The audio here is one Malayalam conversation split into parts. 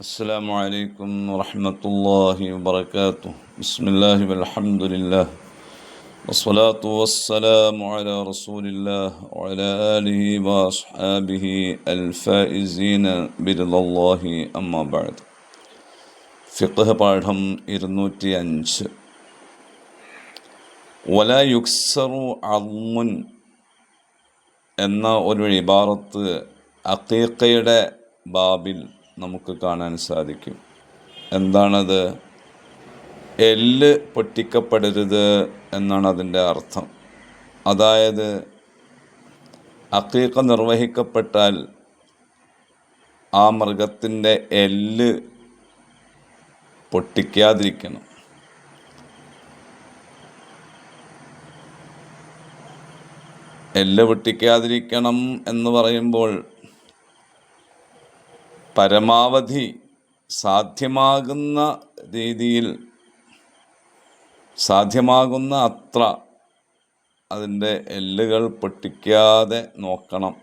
السلام عليكم ورحمة الله وبركاته بسم الله والحمد لله والصلاة والسلام على رسول الله وعلى آله وأصحابه الفائزين برضا الله أما بعد ഫിഖ് പാഠം ഇരുന്നൂറ്റി അഞ്ച് വല യുക്സറു അമ്മുൻ എന്ന ഒരു ഇബാറത്ത് അക്കീക്കയുടെ ബാബിൽ നമുക്ക് കാണാൻ സാധിക്കും. എന്താണത്? എല്ല് പൊട്ടിക്കപ്പെടരുത് എന്നാണ് അതിന്റെ അർത്ഥം. അതായത് അക്കീക്ക നിർവഹിക്കപ്പെട്ടാൽ ആ മൃഗത്തിന്റെ എല്ല് പൊട്ടിക്കാതിരിക്കണം. എല്ല് പൊട്ടിക്കാതിരിക്കണം എന്ന് പറയുമ്പോൾ പരമാവധി സാധ്യമാകുന്ന രീതിയിൽ സാധ്യമാകുന്ന അത്ര അതിന്റെ എല്ലുകൾ പൊട്ടിക്കാതെ നോക്കണം.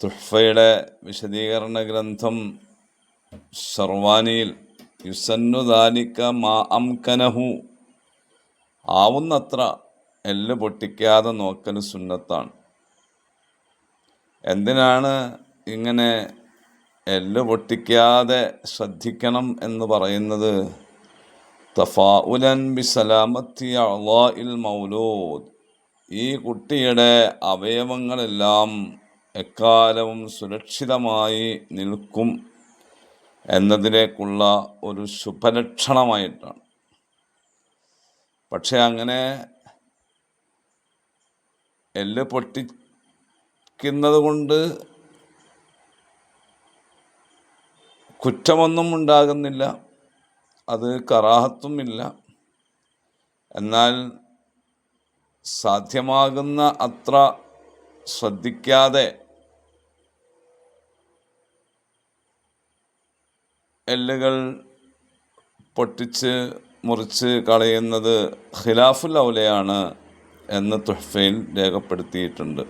തുഹ്ഫയുടെ വിശദീകരണ ഗ്രന്ഥം സർവാനിയിൽ യുസന്നു ദാനിക്ക മാ അംകനഹു ആവുന്നത്ര എല്ല് പൊട്ടിക്കാതെ നോക്കൽ സുന്നത്താണ്. എന്തിനാണ് ഇങ്ങനെ എല്ല് പൊട്ടിക്കാതെ ശ്രദ്ധിക്കണം എന്ന് പറയുന്നത് തഫാഉലൻ ബി സലാമത്തി അള്ളാഇൽ മൗലൂദ്. ഈ കുട്ടിയുടെ അവയവങ്ങളെല്ലാം എക്കാലവും സുരക്ഷിതമായി നിൽക്കും എന്നതിലേക്കുള്ള ഒരു ശുഭലക്ഷണമായിട്ടാണ്. പക്ഷെ അങ്ങനെ എല്ല് പൊട്ടിക്കുന്നത് കൊണ്ട് കുറ്റമൊന്നും ഉണ്ടാകുന്നില്ല. അത് കറാഹത്തും ഇല്ല എന്നാൽ സാധ്യമാകുന്ന അത്ര ശ്രദ്ധിക്കാതെ എല്ലുകൾ പൊട്ടിച്ച് മുറിച്ച് കളയുന്നത് ഖിലാഫുൽ ഔലയാണ് എന്ന് തുഹ്ഫയിൽ രേഖപ്പെടുത്തിയിട്ടുണ്ട്.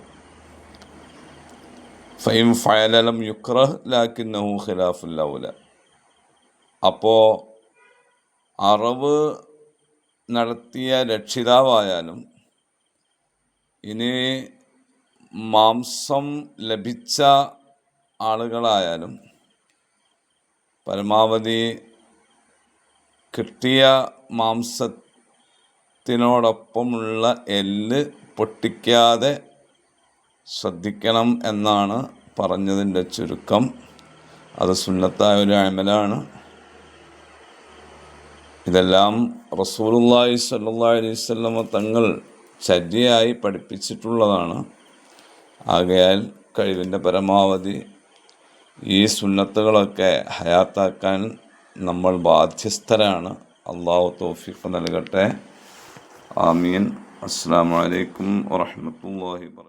ഫൈം ഫയലലം യുക്രഹ് ലാക്കിന്നഹു ഖിലാഫുല്ലൗല അപ്പോൾ അറവ് നടത്തിയ രക്ഷിതാവായാലും ഇനി മാംസം ലഭിച്ച ആളുകളായാലും പരമാവധി കിട്ടിയ മാംസത്തിനോടൊപ്പമുള്ള എല്ല് പൊട്ടിക്കാതെ ശ്രദ്ധിക്കണം എന്നാണ് പറഞ്ഞതിന്റെ ചുരുക്കം. അത് സുന്നത്തായ ഒരു അമലാണ്. ഇതെല്ലാം റസൂലുള്ളാഹി സ്വല്ലല്ലാഹി അലൈഹി വസല്ലമ തങ്ങൾ ചര്യയായി പഠിപ്പിച്ചിട്ടുള്ളതാണ്. ആകയാൽ കഴിവിന്റെ പരമാവധി ഈ സുന്നത്തുകളൊക്കെ ഹയാത്താക്കാൻ നമ്മൾ ബാധ്യസ്ഥരാണ്. അള്ളാഹു തോഫിക്ക് നൽകട്ടെ. ആമീൻ. അസ്സാം വലൈക്കും വാഹമത്തല്ലാഹി വർക്കാത്തു